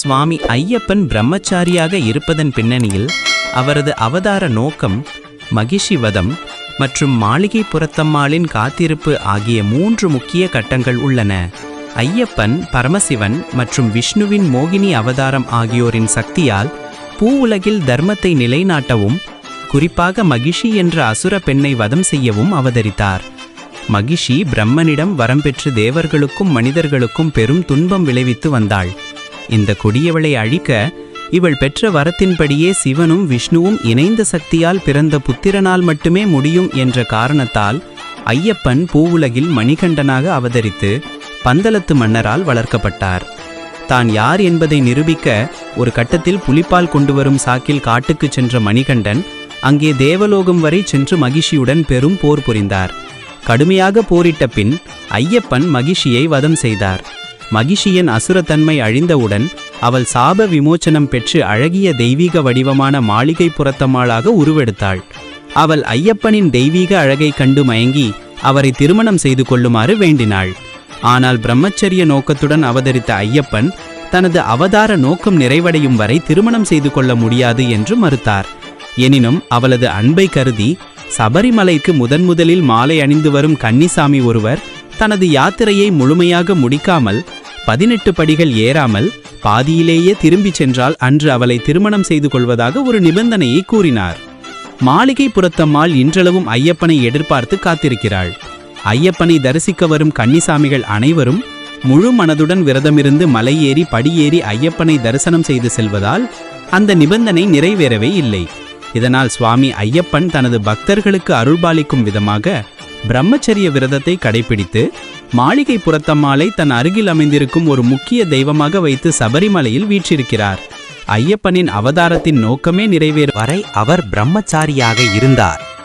சுவாமி ஐயப்பன் பிரம்மச்சாரியாக இருப்பதன் பின்னணியில் அவரது அவதார நோக்கம் மகிஷி வதம் மற்றும் மாளிகை புறத்தம்மாளின் காத்திருப்பு ஆகிய மூன்று முக்கிய கட்டங்கள் உள்ளன. ஐயப்பன் பரமசிவன் மற்றும் விஷ்ணுவின் மோகினி அவதாரம் ஆகியோரின் சக்தியால் பூ உலகில் தர்மத்தை நிலைநாட்டவும் குறிப்பாக மகிஷி என்ற அசுர பெண்ணை வதம் செய்யவும் அவதரித்தார். மகிஷி பிரம்மனிடம் வரம் பெற்று தேவர்களுக்கும் மனிதர்களுக்கும் பெரும் துன்பம் விளைவித்து வந்தாள். இந்த கொடியவளை அழிக்க இவள் பெற்ற வரத்தின்படியே சிவனும் விஷ்ணுவும் இணைந்த சக்தியால் பிறந்த புத்திரனால் மட்டுமே முடியும் என்ற காரணத்தால் ஐயப்பன் பூவுலகில் மணிகண்டனாக அவதரித்து பந்தலத்து மன்னரால் வளர்க்கப்பட்டார். தான் யார் என்பதை நிரூபிக்க ஒரு கட்டத்தில் புலிப்பால் கொண்டு வரும் சாக்கில் காட்டுக்குச் சென்ற மணிகண்டன் அங்கே தேவலோகம் வரை சென்று மகிஷியுடன் பெரும் போர் புரிந்தார். கடுமையாக போரிட்ட பின் ஐயப்பன் மகிஷியை வதம் செய்தார். மகிஷியின் அசுரத்தன்மை அழிந்தவுடன் அவள் சாப விமோச்சனம் பெற்று அழகிய தெய்வீக வடிவமான மாளிகை புறத்தம்மாளாக உருவெடுத்தாள். அவள் ஐயப்பனின் தெய்வீக அழகை கண்டு மயங்கி அவரை திருமணம் செய்து கொள்ளுமாறு வேண்டினாள். ஆனால் பிரம்மச்சரிய நோக்கத்துடன் அவதரித்த ஐயப்பன் தனது அவதார நோக்கம் நிறைவடையும் வரை திருமணம் செய்து கொள்ள முடியாது என்று மறுத்தார். எனினும் அவளது அன்பை கருதி சபரிமலைக்கு முதன்முதலில் மாலை அணிந்து வரும் கன்னிசாமி ஒருவர் தனது யாத்திரையை முழுமையாக முடிக்காமல் பதினெட்டு படிகள் ஏறாமல் பாதியிலேயே திரும்பிச் சென்றால் அன்று அவளை திருமணம் செய்து கொள்வதாக ஒரு நிபந்தனையை கூறினார். மாளிகை புறத்தம்மாள் இன்றளவும் ஐயப்பனை எதிர்பார்த்து காத்திருக்கிறாள். ஐயப்பனை தரிசிக்க வரும் கன்னிசாமிகள் அனைவரும் முழு மனதுடன் விரதமிருந்து மலையேறி படியேறி ஐயப்பனை தரிசனம் செய்து செல்வதால் அந்த நிபந்தனை நிறைவேறவே இல்லை. இதனால் சுவாமி ஐயப்பன் தனது பக்தர்களுக்கு அருள்பாலிக்கும் விதமாக பிரம்மச்சரிய விரதத்தை கடைபிடித்து மாளிகை புறத்தம்மாளை தன் அருகில் அமைந்திருக்கும் ஒரு முக்கிய தெய்வமாக வைத்து சபரிமலையில் வீற்றிருக்கிறார். ஐயப்பனின் அவதாரத்தின் நோக்கமே நிறைவேறும். வரை அவர் பிரம்மச்சாரியாக இருந்தார்.